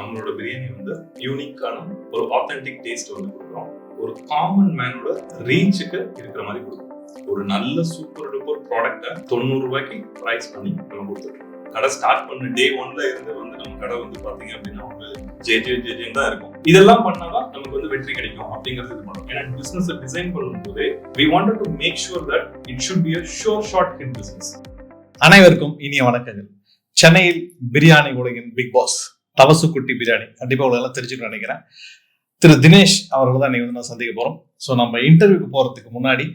நம்மளோட பிரியாணி வந்து யூனிக்கான ஒரு ஆத்தென்டிக் டேஸ்ட் வந்து கொடுக்குறோம். ஒரு காமன் மேனோட ரீச்சுக்கு இருக்கிற மாதிரி கொடுக்குறோம் ஒரு நல்ல சூப்பர் டூப்பர் ப்ராடக்டை தொண்ணூறு ரூபாய்க்கு ப்ரைஸ் பண்ணி நம்ம கொடுத்துருக்கோம். கடை ஸ்டார்ட் பண்ண டே ஒன்ல இருந்து வந்து நம்ம கடை வந்து பாத்தீங்க அப்படின்னா வந்து ஜே ஜே ஜே ஜே தான் இருக்கும். இதெல்லாம் பண்ணாதான் நமக்கு வந்து வெற்றி கிடைக்கும் அப்படிங்கிறது இது பண்ணும். ஏன்னா பிசினஸ் டிசைன் பண்ணும்போது we wanted to make sure that it should be a sure shot hit business அனைவருக்கும் இனிய வணக்கங்கள். சென்னையில் பிரியாணி உலகின் பிக் பாஸ் தவசு குட்டி பிரியாணி. கண்டிப்பா உங்களெல்லாம் தெரிஞ்சுக்கணும்னு நினைக்கிறேன். திரு தினேஷ் அவர்கள் தான் இன்னைக்கு வந்து நான் சந்திக்க போறோம். ஸோ நம்ம இன்டர்வியூக்கு போறதுக்கு முன்னாடி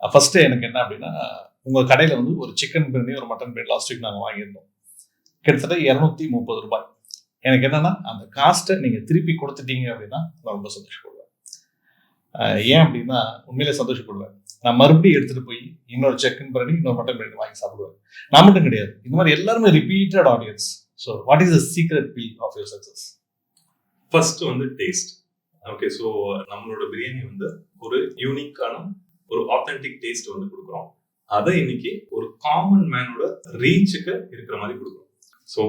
ஃபர்ஸ்ட் எனக்கு என்ன அப்படின்னா உங்க கடையில வந்து ஒரு சிக்கன் பிரியாணி ஒரு மட்டன் பிரியாணி லாஸ்ட் வீக் நாங்கள் வாங்கியிருந்தோம். கிட்டத்தட்ட இரநூத்தி முப்பது ரூபாய். எனக்கு என்னன்னா அந்த காஸ்ட்டை நீங்க திருப்பி கொடுத்துட்டீங்க அப்படின்னா நான் ரொம்ப சந்தோஷப்படுவேன். ஏன் அப்படின்னா உண்மையிலே சந்தோஷப்படுவேன். நான் மறுபடியும் எடுத்துட்டு போய் இன்னொரு செக்கன் பிரியாணி இன்னொரு மட்டன் பிரியாணி வாங்கி சாப்பிடுவேன். நான் மட்டும் கிடையாது. இந்த மாதிரி எல்லாருமே repeated audience so what is the secret be of your success first வந்து டேஸ்ட் ஓகே ஸோ நம்மளோட பிரியாணி வந்து ஒரு யூனிக்கான ஒரு ஆத்தென்டிக் டேஸ்ட் வந்து கொடுக்குறோம். அதை இன்னைக்கு ஒரு காமன் மேனோட ரீச்சுக்கு இருக்கிற மாதிரி கொடுக்குறோம். ஸோ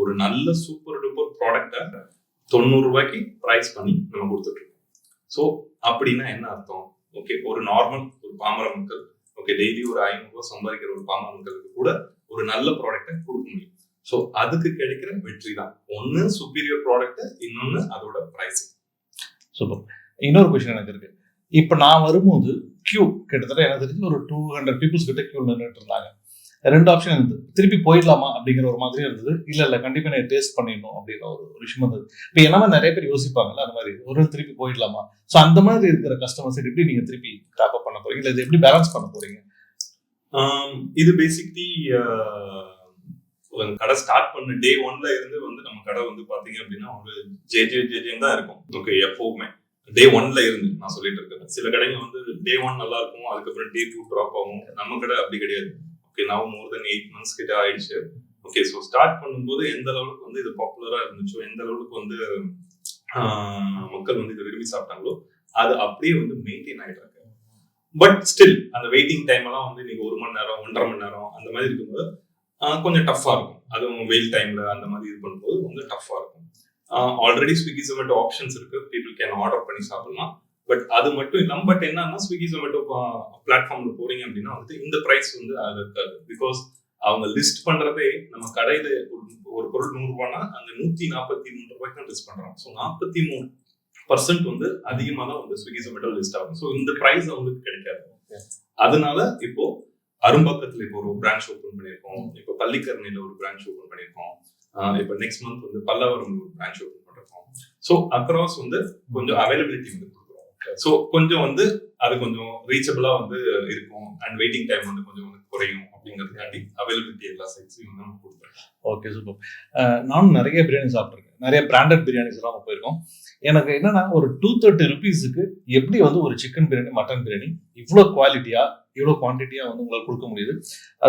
ஒரு நல்ல சூப்பர் டூப்பர் ப்ராடக்டை தொண்ணூறு ரூபாய்க்கு ப்ரைஸ் பண்ணி நம்ம கொடுத்துட்ருக்கோம். ஸோ அப்படின்னா என்ன அர்த்தம்? ஓகே ஒரு நார்மல் ஒரு பாமர மக்கள் ஓகே டெய்லி ஒரு ஐநூறுரூவா சம்பாதிக்கிற ஒரு பாமர மக்களுக்கு கூட ஒரு நல்ல ப்ராடக்டை கொடுக்க முடியும். ஸோ அதுக்கு கிடைக்கிற வெற்றி தான். ஒன்று சுப்பீரியர் ப்ராடக்ட் இன்னொன்று அதோட ப்ரைஸ் சூப்பர் இன்னொரு கொஸ்டின் எனக்கு இருக்கு. இப்போ நான் வரும்போது கியூ கிட்டத்தட்ட எனக்கு தெரிஞ்சு ஒரு டூ ஹண்ட்ரட் பீப்புள்ஸ் கிட்ட கியூ நின்றுட்டு இருந்தாங்க. ரெண்டு ஆப்ஷன் இருந்தது. திருப்பி போயிடலாமா அப்படிங்கிற ஒரு மாதிரி இருந்தது. இல்ல இல்ல கண்டிப்பா நான் டேஸ்ட் பண்ணிடணும் அப்படின்ற ஒரு ஒரு விஷயம் இருந்தது இப்போ என்ன நிறைய பேர் யோசிப்பாங்கல்ல அந்த மாதிரி ஒரு திருப்பி போயிடலாமா? ஸோ அந்த மாதிரி இருக்கிற கஸ்டமர்ஸ் எப்படி நீங்க திருப்பி கிராப் அப் பண்ண போறீங்க? இல்ல இது எப்படி பேலன்ஸ் பண்ண போறீங்க? இது பேசிக்லி கடை ஸ்டார்ட் பண்ண டே ஒன்ல இருந்து வந்து நம்ம கடை வந்து பாத்தீங்க அப்படின்னா ஒரு ஜே ஜே ஜே ஜேன்னு தான் இருக்கும். ஓகே எப்பவுமே. டே ஒன்ல இருந்து நான் சொல்லிட்டு இருக்கேன். சில கடைங்க வந்து டே ஒன் நல்லா இருக்கும் அதுக்கப்புறம் டே டூ ட்ராப் ஆகும். நம்ம கடை அப்படி கிடையாது. ஓகே நான் மோர் தென் எயிட் மந்த்ஸ் கிட்ட ஆயிடுச்சு. ஓகே ஸோ ஸ்டார்ட் பண்ணும்போது எந்த அளவுக்கு வந்து இது பாப்புலரா இருந்துச்சோ எந்த அளவுக்கு வந்து மக்கள் வந்து இதை விரும்பி சாப்பிட்டாங்களோ அது அப்படியே வந்து மெயின்டைன் ஆகிட்டு இருக்கு. பட் ஸ்டில் அந்த வெயிட்டிங் டைம் எல்லாம் வந்து நீங்க ஒரு மணி நேரம் ஒன்றரை மணி நேரம் அந்த மாதிரி இருக்கும்போது கொஞ்சம் டஃப்பா இருக்கும். அதுவும் வெயில் டைம்ல அந்த மாதிரி இது பண்ணும்போது கொஞ்சம் டஃப்பா இருக்கும். ஆல்ரெடி ஸ்விக்கி ஜொமேட்டோ ஆப்ஷன்ஸ் இருக்கு. பீப்புள் கேன் ஆர்டர் பண்ணி சாப்பிடலாம். பட் அது மட்டும் இல்லாம பட் என்னன்னா ஸ்விக்கி ஜொமேட்டோ பிளாட்ஃபார்ம்ல போறீங்க அப்படின்னா வந்து இந்த பிரைஸ் வந்து அது இருக்காது. பிகாஸ் அவங்க லிஸ்ட் பண்றதே நம்ம கடையில ஒரு- ஒரு பொருள் நூறு ரூபாய்னா அந்த நூத்தி நாற்பத்தி மூணு ரூபாய்க்கு தான் லிஸ்ட் பண்றோம் ஸோ நாற்பத்தி மூணு பர்சன்ட் வந்து அதிகமா தான் வந்து ஸ்விக்கி ஜொமேட்டோ லிஸ்ட் ஆகும். ஸோ இந்த பிரைஸ் அவங்களுக்கு கிடைக்காது. அதனால இப்போ அரும்பாக்கத்துல இப்போ ஒரு பிரான்ச் ஓபன் பண்ணியிருக்கோம். இப்போ பள்ளிக்கரணையில ஒரு பிரான்ச் ஓபன் பண்ணியிருக்கோம். இப்போ நெக்ஸ்ட் மந்த் வந்து பல்லவரம் ஒரு பிரான்ச் ஓபன் பண்ணிருக்கோம் ஸோ அக்ராஸ் வந்து கொஞ்சம் அவைலபிலிட்டி வந்து கொடுக்குறோம். ஸோ கொஞ்சம் வந்து அது கொஞ்சம் ரீச்சபிளா வந்து இருக்கும். அண்ட் வெயிட்டிங் டைம் வந்து கொஞ்சம் வந்து குறையும் அப்படிங்கிறதுக்காண்டி அவைலபிலிட்டி எல்லா சைட்ஸையும் நம்ம கொடுக்குறோம். ஓகே சூப்பர் நானும் நிறைய பிரியாணி சாப்பிட்ருக்கேன் நிறைய பிராண்டட் பிரியாணிஸ் எல்லாம் போயிருக்கோம். எனக்கு என்னன்னா ஒரு டூ தேர்ட்டி ருபீஸுக்கு எப்படி வந்து ஒரு சிக்கன் பிரியாணி மட்டன் பிரியாணி இவ்வளோ குவாலிட்டியா இவ்வளோ குவான்டிட்டியா வந்து உங்களால் கொடுக்க முடியுது?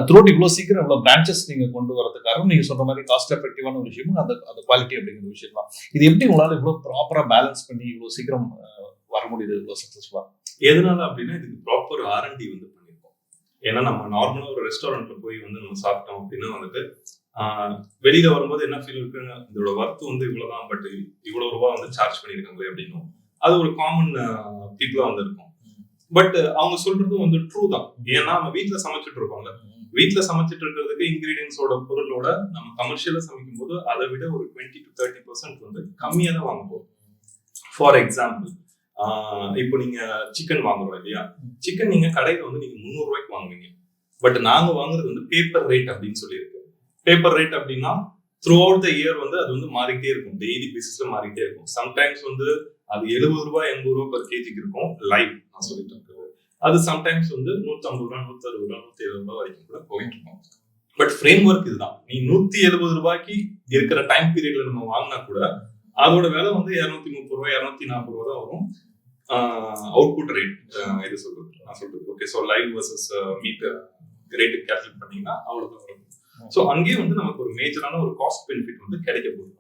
த்ரூட் இவ்வளோ சீக்கிரம் இவ்வளோ பிரான்ச்சஸ் நீங்க கொண்டு வரதுக்கு காரணம் நீங்க சொல்ற மாதிரி காஸ்ட் எஃபெக்டிவான ஒரு விஷயமும் அந்த அந்த குவாலிட்டி அப்படிங்கிற விஷயம் தான் இது எப்படி உங்களால் இவ்வளோ ப்ராப்பரா பேலன்ஸ் பண்ணி இவ்வளோ சீக்கிரம் வர முடியுது? இவ்வளோ சக்சஸ்ஃபுல்லா எதனால அப்படின்னா இதுக்கு ப்ராப்பர் ஆர்என்டி வந்து பண்ணியிருக்கோம். ஏன்னா நம்ம நார்மலாக ஒரு ரெஸ்டாரண்ட்ல போய் வந்து நம்ம சாப்பிட்டோம் அப்படின்னா வந்துட்டு வெளியில வரும்போது என்ன ஃபீல் இருக்குங்க? இதோட ஒர்த் வந்து இவ்வளவுதான் பட் இவ்வளவு ரூபா வந்து சார்ஜ் பண்ணிருக்காங்களே அப்படின்னும். அது ஒரு காமன் பீப்புளா வந்து இருக்கும் பட் அவங்க சொல்றதும் வந்து ட்ரூ தான். ஏன்னா நம்ம வீட்டுல சமைச்சிட்டு இருக்கோம்ல. வீட்டுல சமைச்சிட்டு இருக்கிறதுக்கு இன்கிரீடியன்ஸோட பொருளோட நம்ம கமர்ஷியலா சமைக்கும் போது அதை விட ஒரு டுவெண்ட்டி டு தேர்ட்டி பர்சன்ட் வந்து கம்மியா தான் வாங்க ஃபார் எக்ஸாம்பிள் இப்போ நீங்க சிக்கன் வாங்குறோம் இல்லையா? சிக்கன் நீங்க கடையில வந்து நீங்க முந்நூறு ரூபாய்க்கு வாங்குவீங்க. பட் நாங்க வாங்குறது வந்து பேப்பர் ரேட் அப்படின்னு சொல்லியிருக்கோம் பேப்பர் ரேட் அப்படின்னா த்ரூ அவுட் த இயர் வந்து அது வந்து மாறிக்கிட்டே இருக்கும். டெய்லி பேசிஸ்ல மாறிக்கிட்டே இருக்கும். சம்டைம்ஸ் வந்து அது எழுபது ரூபாய் எண்பது ரூபாய் பர் கேஜிக்கு இருக்கும். லைவ் நான் சொல்லிட்டு இருக்கிறது அது சம்டைம்ஸ் வந்து நூற்றம்பது ரூபா நூத்தி அறுபது ரூபா நூத்தி எழுபது ரூபாய் வரைக்கும் கூட போயிட்டு இருக்கும். பட் ஃப்ரேம் ஒர்க் இதுதான். நீ நூத்தி எழுபது ரூபாய்க்கு இருக்கிற டைம் பீரியட்ல நம்ம வாங்கினா கூட அதோட விலை வந்து இருநூத்தி முப்பது ரூபாய் இரநூத்தி நாற்பது ரூபா தான் வரும். அவுட்புட் ரேட் இது சொல்றது. நான் சொல்றது. Okay so live versus meat rate calculate பண்ணீங்கன்னா அவ்வளோதான் வரும். ஸோ அங்கேயே வந்து நமக்கு ஒரு மேஜரான ஒரு காஸ்ட் பெனிஃபிட் வந்து கிடைக்க போகுது.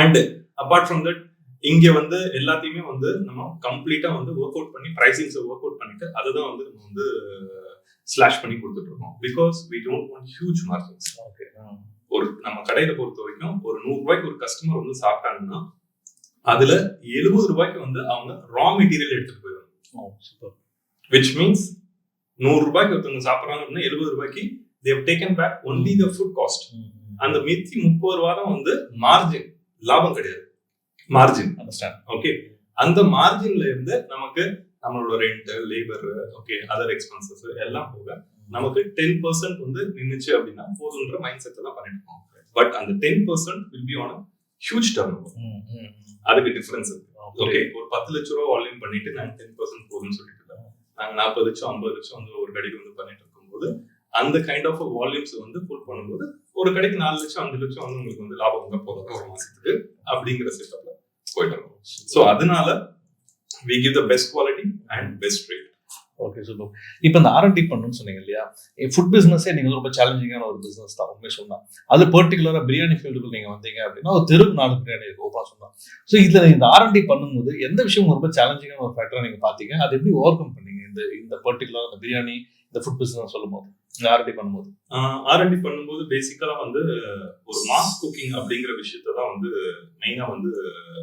அண்ட் அப்பார்ட் ஃப்ரம் தட் இங்க வந்து எல்லாத்தையுமே வந்து நம்ம கம்ப்ளீட்டா வந்து ஒர்க் அவுட் பண்ணி பிரைசிங்ஸ் ஒர்க் அவுட் பண்ணிட்டு அதை தான் வந்து நம்ம வந்து ஸ்லாஷ் பண்ணி கொடுத்துட்டு இருக்கோம். Because we don't want huge margins okay ஒரு நம்ம கடையில பொறுத்த வரைக்கும் ஒரு நூறு ரூபாய்க்கு ஒரு கஸ்டமர் வந்து சாப்பிட்டாங்கன்னா அதுல எழுபது ரூபாய்க்கு வந்து அவங்க ரா மெட்டீரியல் எடுத்துட்டு போயிடுவாங்க. விச் மீன்ஸ் நூறு ரூபாய்க்கு ஒருத்தவங்க சாப்பிட்றாங்க அப்படின்னா எழுபது ரூபாய்க்கு they taken back only the food cost அந்த மித்தி முப்பது தான் வந்து மார்ஜின் லாபம் கிடையாது. மார்ஜின் அண்டர்ஸ்டாண்ட் ஓகே அந்த மார்ஜின்ல இருந்து நமக்கு நம்மளோட rent labour okay other expenses எல்லாம் போக நமக்கு டென் பர்சன்ட் வந்து நின்னுச்சு அப்படின்னா போதுன்ற மைண்ட் செட் தான் பண்ணிட்டு இருக்கோம். பட் அந்த ten percent will be on huge turn அதுக்கு டிஃபரன்ஸ் இருக்கு. ஓகே ஒரு பத்து லட்ச ரூபா வால்யூம் பண்ணிட்டு நாங்க டென் பர்சன்ட் போதும்னு சொல்லிட்டு நாங்க நாற்பது லட்சம் ஐம்பது லட்சம் வந்து ஒரு கடைக்கு வந்து பண்ணிட்டு இருக்கும்போது அந்த கைண்ட் ஆஃப் வால்யூம்ஸ் வந்து ஃபுல் பண்ணும்போது ஒரு கடைக்கு நாலு லட்சம் அஞ்சு லட்சம் வந்து உங்களுக்கு வந்து லாபம் வந்து போதும் ஒரு மாசத்துக்கு அப்படிங்கிற செட்டப்ல போயிட்டு இருக்கும் ஸோ அதனால we give the best quality and best rate okay super இப்போ இந்த ஆர்என்டி பண்ணணும்னு சொன்னீங்க இல்லையா? ஃபுட் பிஸ்னஸே நீங்கள் ரொம்ப சேலஞ்சிங்கான ஒரு பிஸ்னஸ் தான் உண்மை சொன்னால் அது பர்டிகுலராக பிரியாணி ஃபீல்டுக்குள்ள நீங்கள் வந்தீங்க அப்படின்னா ஒரு தெருக்கு நாலு பிரியாணி இருக்கு ஓப்பனா சொன்னால் ஸோ இதில் இந்த ஆர்என்டி பண்ணும்போது எந்த விஷயம் ரொம்ப சேலஞ்சிங்கான ஒரு ஃபேக்டராக நீங்கள் பார்த்தீங்க? அது எப்படி ஓவர் கம் பண்ணீங்க? இந்த இந்த பர்டிகுலராக இந்த பிரியாணி இந்த ஃபுட் பிஸ்னஸ் சொல்லும் போது ஆர்என்டி பண்ணும்போது. ஆர்என்டி பண்ணும்போது பேசிக்கலா வந்து ஒரு மாஸ் குக்கிங் அப்படிங்கிற விஷயத்த தான் வந்து மெயினா வந்து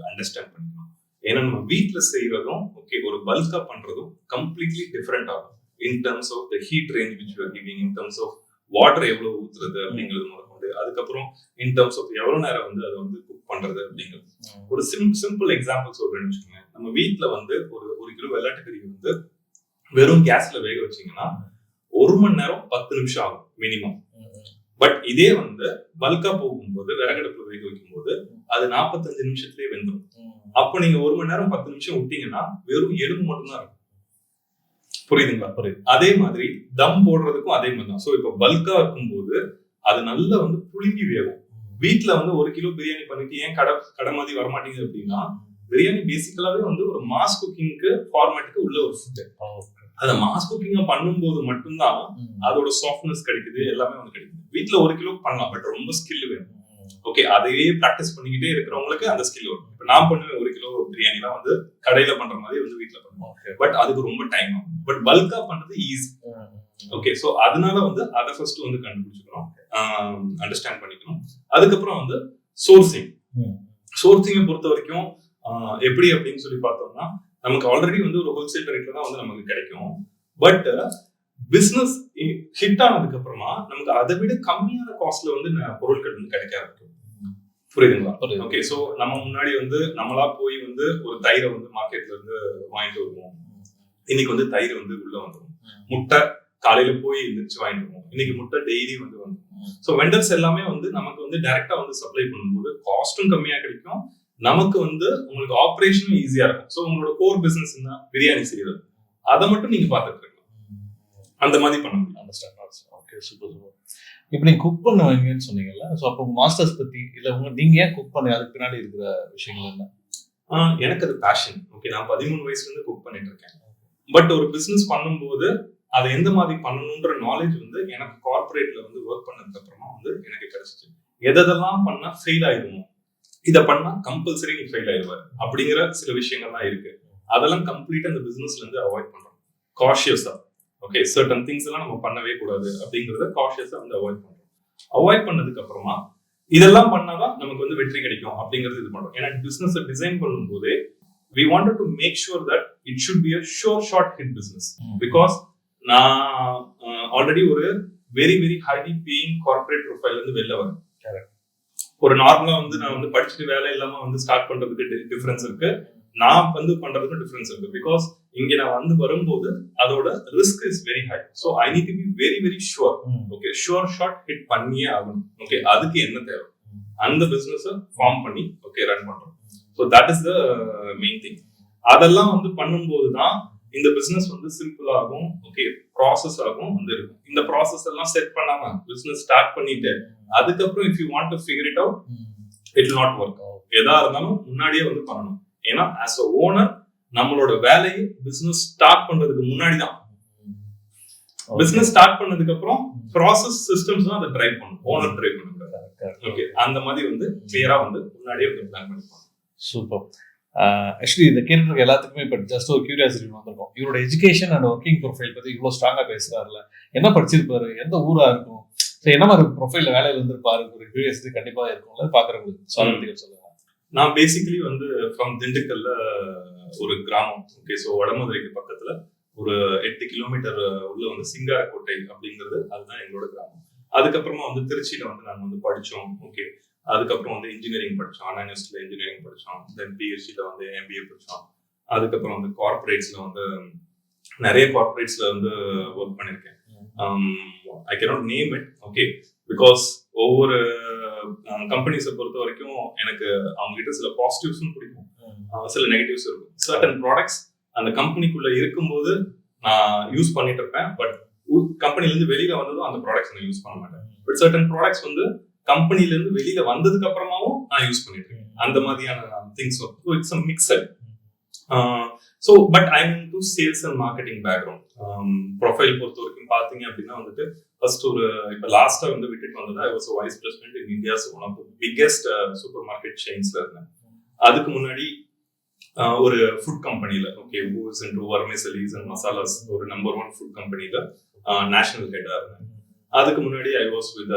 அண்டர்ஸ்டாண்ட் பண்ணிக்கணும். ஏன்னா நம்ம வீட்ல செய்யறதும் ஓகே ஒரு பல்கா பண்றதும் கம்ப்ளீட்லி டிஃப்ரெண்ட் ஆகும். In terms of the heat range which you giving in terms of water எவ்வளவு ஊத்துறது அப்படிங்கிறது முதற்கொண்டு அதுக்கப்புறம் இன் டர்ம்ஸ் ஆஃப் எவ்வளவு நேரம் வந்து அதை வந்து குக் பண்றது அப்படிங்கிறது. ஒரு சிம் சிம்பிள் எக்ஸாம்பிள் சொல்றேன்னு வச்சுக்கோங்க நம்ம வீட்ல வந்து ஒரு ஒரு கிலோ வெள்ளாட்டுக்கறி வந்து வெறும் கேஸ்ல வேக வச்சீங்கன்னா ஒரு மணி நேரம் பத்து நிமிஷம் ஆகும் மினிமம் பட் இதே வந்து பல்கா போகும்போது விறகடுப்புல வேக வைக்கும்போது அது நாற்பத்தஞ்சு நிமிஷத்துலயே வெந்துடும் அப்போ நீங்க ஒரு மணி நேரம் பத்து நிமிஷம் விட்டீங்கன்னா வெறும் எலும்பு மட்டும்தான் இருக்கும். புரியுதுங்களா? புரியுது. அதே மாதிரி தம் போடுறதுக்கும் அதே மாதிரி தான். ஸோ இப்போ பல்கா இருக்கும்போது அது நல்லா வந்து புழுங்கி வேகும். வீட்ல வந்து ஒரு கிலோ பிரியாணி பண்ணிட்டு ஏன் கடை கடை மாதிரி வரமாட்டேங்குது அப்படின்னா பிரியாணி பேசிக்கலாவே வந்து ஒரு மாஸ் குக்கிங்க்கு ஃபார்மேட்டுக்கு உள்ள ஒரு ஃபுட் அதை மாஸ் குக்கிங்கா பண்ணும்போது மட்டும்தான் அதோட சாஃப்ட்னஸ் கிடைக்குது எல்லாமே வந்து கிடைக்குது. வீட்ல ஒரு கிலோ பண்ணலாம் பட் ரொம்ப ஸ்கில் வேணும். ஓகே அதையே ப்ராக்டிஸ் பண்ணிக்கிட்டே இருக்கிறவங்களுக்கு அந்த ஸ்கில் வரும். இப்போ நான் பண்ணுவேன் ஒரு கிலோ பிரியாணிலாம் வந்து கடையில பண்ற மாதிரி வந்து வீட்ல பண்ணுவோம். பட் அதுக்கு ரொம்ப டைம் ஆகும். பட் பல்கா பண்றது ஈஸி ஓகே ஸோ அதனால வந்து அதை ஃபர்ஸ்ட் வந்து கண்டுபிடிச்சுக்கணும். அண்டர்ஸ்டாண்ட் பண்ணிக்கணும். அதுக்கப்புறம் வந்து சோர்சிங். சோர்சிங்கை பொறுத்த வரைக்கும் எப்படி அப்படின்னு சொல்லி பார்த்தோம்னா நமக்கு ஆல்ரெடி வந்து ஒரு ஹோல்சேல் ரேட்ல தான் வந்து நமக்கு கிடைக்கும். பட் பிசினஸ் ஹிட் ஆனதுக்கு அப்புறமா நமக்கு அதை விட கம்மியான காஸ்ட்ல வந்து பொருட்கள் வந்து கிடைக்க ஆரம்பிக்கும். புரியுதுங்களா? புரியுது. ஓகே சோ நம்ம முன்னாடி வந்து நம்மளா போய் வந்து ஒரு தயிரை வந்து மார்க்கெட்ல இருந்து வாங்கிட்டு வருவோம். இன்னைக்கு வந்து தயிர் வந்து உள்ள வந்துடும் முட்டை காலையில போய் எந்திரிச்சு வாங்கிட்டு வருவோம். இன்னைக்கு முட்டை டெய்லி வந்து வந்துடும் ஸோ வெண்டர்ஸ் எல்லாமே வந்து நமக்கு வந்து டைரக்டா வந்து சப்ளை பண்ணும்போது காஸ்ட்டும் கம்மியா கிடைக்கும். நமக்கு வந்து உங்களுக்கு ஆப்ரேஷனும் ஈஸியா இருக்கும். ஸோ உங்களோட கோர் பிசினஸ் தான் பிரியாணி செய்யறது. அதை மட்டும் நீங்க பார்த்துட்டு இருக்கலாம் அந்த மாதிரி பண்ண முடியும். அண்டர்ஸ்டாண்ட் ஓகே சூப்பர் சூப்பர் இப்போ நீங்க குக் பண்ணுவீங்கன்னு சொன்னீங்கல்ல ஸோ அப்போ உங்க மாஸ்டர்ஸ் பத்தி இல்ல உங்க நீங்க ஏன் குக் பண்ணி அதுக்கு பின்னாடி இருக்கிற விஷயங்கள் என்ன? எனக்கு அது பேஷன் ஓகே நான் பதிமூணு வயசுல இருந்து குக் பண்ணிட்டு இருக்கேன். பட் ஒரு பிசினஸ் பண்ணும்போது அதை எந்த மாதிரி பண்ணணுன்ற நாலேஜ் வந்து எனக்கு கார்ப்பரேட்ல வந்து ஒர்க் பண்ணதுக்கு அப்புறமா வந்து எனக்கு கிடைச்சிச்சு. எதெல்லாம் பண்ணா ஃபெயில் ஆயிடுமோ இதை பண்ணா கம்பல்சரி நீ ஃபெயில் ஆயிடுவார். அப்படிங்கிற சில விஷயங்கள்லாம் இருக்கு. அதெல்லாம் கம்ப்ளீட்டா அந்த பிசினஸ்ல இருந்து அவாய்ட் பண்றோம். காஷியஸா ஓகே சர்டன் திங்ஸ் எல்லாம் நம்ம பண்ணவே கூடாது அப்படிங்கறத காஷியஸா வந்து அவாய்ட் பண்றோம். அவாய்ட் பண்ணதுக்கு அப்புறமா இதெல்லாம் பண்ணாதான் நமக்கு வந்து வெற்றி கிடைக்கும் அப்படிங்கிறது இது பண்றோம் ஏன்னா பிசினஸ் டிசைன் பண்ணும்போதே we wanted to make sure that it should be a sure shot hit business because நான் ஆல்ரெடி ஒரு very very highly paying corporate profile இருந்து வெளில வரேன். ஒரு நார்மலா வந்து நான் வந்து படிச்சுட்டு வேலை இல்லாம வந்து ஸ்டார்ட் பண்றதுக்கு டிஃபரன்ஸ் இருக்கு. நான் வந்து பண்றதுக்கும் டிஃபரன்ஸ் இருக்கு. பிகாஸ் இங்க நான் வந்து வரும்போது அதோட risk is very high so I need be very very sure okay sure shot hit பண்ணியே ஆகணும். ஓகே அதுக்கு என்ன தேவை? அந்த பிசினஸ் ஃபார்ம் பண்ணி ஓகே ரன் பண்றோம். So that is the main thing அதெல்லாம் வந்து பண்ணும்போது தான் இந்த பிசினஸ் வந்து சிம்பிள் ஆகும் ஓகே ப்ராசஸ் ஆகும் வந்து இருக்கும் இந்த ப்ராசஸ் எல்லாம் செட் பண்ணாம பிசினஸ் ஸ்டார்ட் பண்ணிட்டு அதுக்கப்புறம் if you want to figure it out it not work எதா இருந்தாலும் முன்னாடியே வந்து பண்ணணும். ஏன்னா ஆஸ் அ ஓனர் நம்மளோட வேலையை பிசினஸ் ஸ்டார்ட் பண்றதுக்கு முன்னாடி தான் பிசினஸ் ஸ்டார்ட் பண்ணதுக்கு அப்புறம் ப்ராசஸ் சிஸ்டம்ஸ் தான் அதை டிரைவ் பண்ணும் ஓனர் டிரைவ் பண்ணுங்க ஓகே அந்த மாதிரி வந்து கிளியரா வந்து முன்னாடியே வந்து பிளான் பண்ணிப்பாங்க சூப்பர் ஆக்சுவலி இந்த கேட்டுருக்க எல்லாத்துக்குமே இப்போ ஜஸ்ட் ஒரு கியூரியாசிட்டி வந்திருக்கும். இவரோட எஜுகேஷன் அண்ட் ஒர்க்கிங் ப்ரொஃபைல் பத்தி இவ்வளோ ஸ்ட்ராங்கா பேசுறாருல. என்ன படிச்சிருப்பாரு? எந்த ஊரா இருக்கும்? ஸோ என்ன மாதிரி ப்ரொஃபைல் வேலையில இருந்திருப்பாரு? ஒரு கியூரியாசிட்டி கண்டிப்பா இருக்கும்ல. பாக்குறவங்களுக்கு சொல்லுங்க சொல்லுங்க. நான் பேசிக்கலி வந்து ஃப்ரம் திண்டுக்கல்ல ஒரு கிராமம். ஓகே ஸோ வடமதுரைக்கு பக்கத்துல ஒரு எட்டு கிலோமீட்டர் உள்ள வந்து சிங்காரக்கோட்டை அப்படிங்கிறது அதுதான் எங்களோட கிராமம். அதுக்கப்புறமா வந்து திருச்சியில வந்து நாங்க வந்து படிச்சோம். ஓகே அதுக்கப்புறம் வந்து இன்ஜினியரிங் அண்ணா யூனிவர்சிட்டியில இன்ஜினியரிங் படிச்சோம் தென் பிஎஸ்சியில வந்து எம்பிஏ படிச்சோம் அதுக்கப்புறம் வந்து கார்பரேட்ஸ்ல வந்து நிறைய கார்பரேட்ஸ்ல வந்து ஒர்க் பண்ணியிருக்கேன் I cannot name it okay because ஒவ்வொரு கம்பெனிஸை பொறுத்த வரைக்கும் எனக்கு அவங்க கிட்ட சில பாசிட்டிவ்ஸும் பிடிக்கும். சில நெகட்டிவ்ஸ் இருக்கும். சர்டன் ப்ராடக்ட்ஸ் அந்த கம்பெனிக்குள்ள இருக்கும்போது நான் யூஸ் பண்ணிட்டு இருப்பேன் பட் கம்பெனில இருந்து வெளியில வந்ததும் அந்த ப்ராடக்ட்ஸ் நான் யூஸ் பண்ண மாட்டேன். பட் சர்டன் ப்ராடக்ட்ஸ் வந்து கம்பெனில இருந்து வெளியில வந்ததுக்கு அப்புறமாவும் நான் யூஸ் பண்ணிட்டு இருக்கேன் அந்த மாதிரியான things it's a mixed so but I mean to sales and marketing background profile பொறுத்த வரைக்கும் பார்த்தீங்க அப்படின்னா வந்துட்டு ஃபர்ஸ்ட் ஒரு இப்போ லாஸ்ட்டாக வந்து விட்டுட்டு வந்தது I was vice president in India's one of the biggest super market செயின்ஸில் இருந்தேன். அதுக்கு முன்னாடி uh, ஒரு ஃபுட் கம்பெனியில் ஓகே ஊஸ் அண்ட் வர்மேசலிஸ் அண்ட் மசாலாஸ் ஒரு நம்பர் ஒன் ஃபுட் கம்பெனியில் நேஷனல் ஹெட்டாக இருந்தேன். அதுக்கு முன்னாடி I was with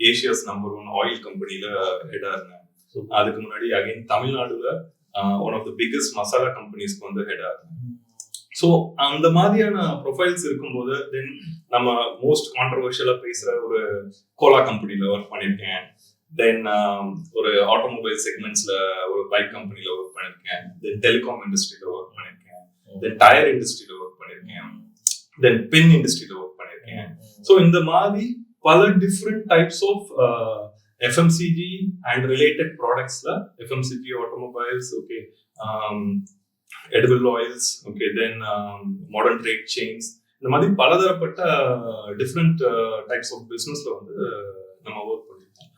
Asia's number one oil கம்பெனில ஹெடா இருந்தேன் அதுக்கு முன்னாடி அகைன் தமிழ்நாடுல one of the biggest masala கம்பெனிஸ்க்கு வந்து ஹெடா இருந்தேன் ஸோ அந்த மாதிரியான ப்ரொஃபைல்ஸ் இருக்கும்போது தென் நம்ம மோஸ்ட் கான்ட்ரவர்ஷியலா பேசுற ஒரு கோலா கம்பெனில ஒர்க் பண்ணியிருக்கேன் தென் ஒரு ஆட்டோமொபைல் செக்மெண்ட்ஸ்ல ஒரு பைக் கம்பெனில ஒர்க் பண்ணியிருக்கேன் தென் டெலிகாம் இண்டஸ்ட்ரியில ஒர்க் பண்ணியிருக்கேன் தென் டயர் இண்டஸ்ட்ரியில ஒர்க் பண்ணியிருக்கேன் தென் பென் இண்டஸ்ட்ரியில ஒர்க் பண்ணியிருக்கேன் ஸோ இந்த மாதிரி பல different types of FMCG and related ப்ராடக்ட்ஸ்ல FMCG automobiles okay edible oils okay then modern trade chains இந்த மாதிரி பலதரப்பட்ட டிஃப்ரெண்ட் டைப்ஸ் ஆஃப் பிஸ்னஸ்ல வந்து நம்ம ஒர்க் பண்ணியிருக்கோம்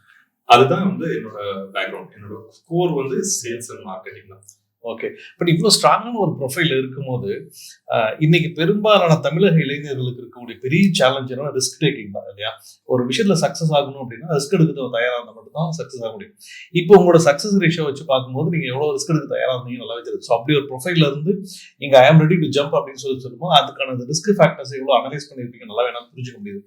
அதுதான் வந்து என்னோட பேக்ரவுண்ட் என்னோட கோர் வந்து சேல்ஸ் அண்ட் மார்க்கெட்டிங் தான். ஓகே பட் இவ்வளோ ஸ்ட்ராங்கான ஒரு ப்ரொஃபைல் இருக்கும்போது இன்னைக்கு பெரும்பாலான தமிழக இளைஞர்களுக்கு இருக்கக்கூடிய பெரிய சேலஞ்ச் என்ன ரிஸ்க் டேக்கிங் தான் இல்லையா? ஒரு விஷயத்தில் சக்ஸஸ் ஆகணும் அப்படின்னா ரிஸ்க் எடுக்க தயாராக இருந்தால் மட்டும்தான் சக்ஸஸ் ஆக முடியும். இப்போ உங்களோட சக்ஸஸ் ரேஷியோ வச்சு பார்க்கும்போது நீங்கள் எவ்வளோ ரிஸ்க் எடுக்க தயாராக இருந்தீங்க நல்லாவே வச்சிருக்கு ஸோ அப்படி ஒரு ப்ரொஃபைல இருந்து நீங்கள் ஐ ஆம் ரெடி டு ஜம்ப் அப்படின்னு சொல்லி சொல்லும்போது அதுக்கான ரிஸ்க் ஃபேக்டர்ஸ் எவ்வளோ அனலைஸ் பண்ணியிருப்பீங்க நல்லா வேணாலும் புரிஞ்சுக்க முடியுது.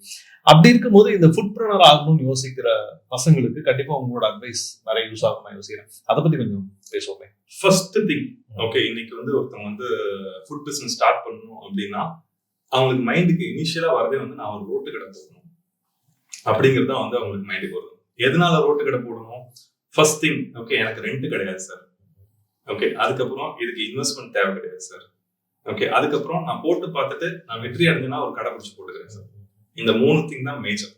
அப்படி இருக்கும்போது இந்த ஃபுட் ப்ரனர் ஆகணும்னு யோசிக்கிற பசங்களுக்கு கண்டிப்பாக உங்களோட அட்வைஸ் நிறைய யூஸ் ஆகும் நான் யோசிக்கிறேன். அதை பற்றி கொஞ்சம் பேசுவோமே. ஃபர்ஸ்ட் திங் ஓகே இன்னைக்கு வந்து ஒருத்தவங்க வந்து ஃபுட் பிசினஸ் ஸ்டார்ட் பண்ணணும் அப்படின்னா அவங்களுக்கு மைண்டுக்கு இனிஷியலா வரதே வந்து நான் ஒரு ரோட்டு கடை போடணும். அப்படிங்கிறது தான் வந்து அவங்களுக்கு மைண்டுக்கு வரும் எதனால ரோட்டு கடை போடணும்? ஃபர்ஸ்ட் திங் ஓகே எனக்கு ரெண்ட் கிடையாது சார் ஓகே அதுக்கப்புறம் இதுக்கு இன்வெஸ்ட்மெண்ட் தேவை கிடையாது சார் ஓகே அதுக்கப்புறம் நான் போட்டு பார்த்துட்டு நான் வெற்றி அடைஞ்சேன்னா ஒரு கடை பிடிச்சி போட்டுக்கிறேன் சார் இந்த மூணு திங் தான் மேஜர்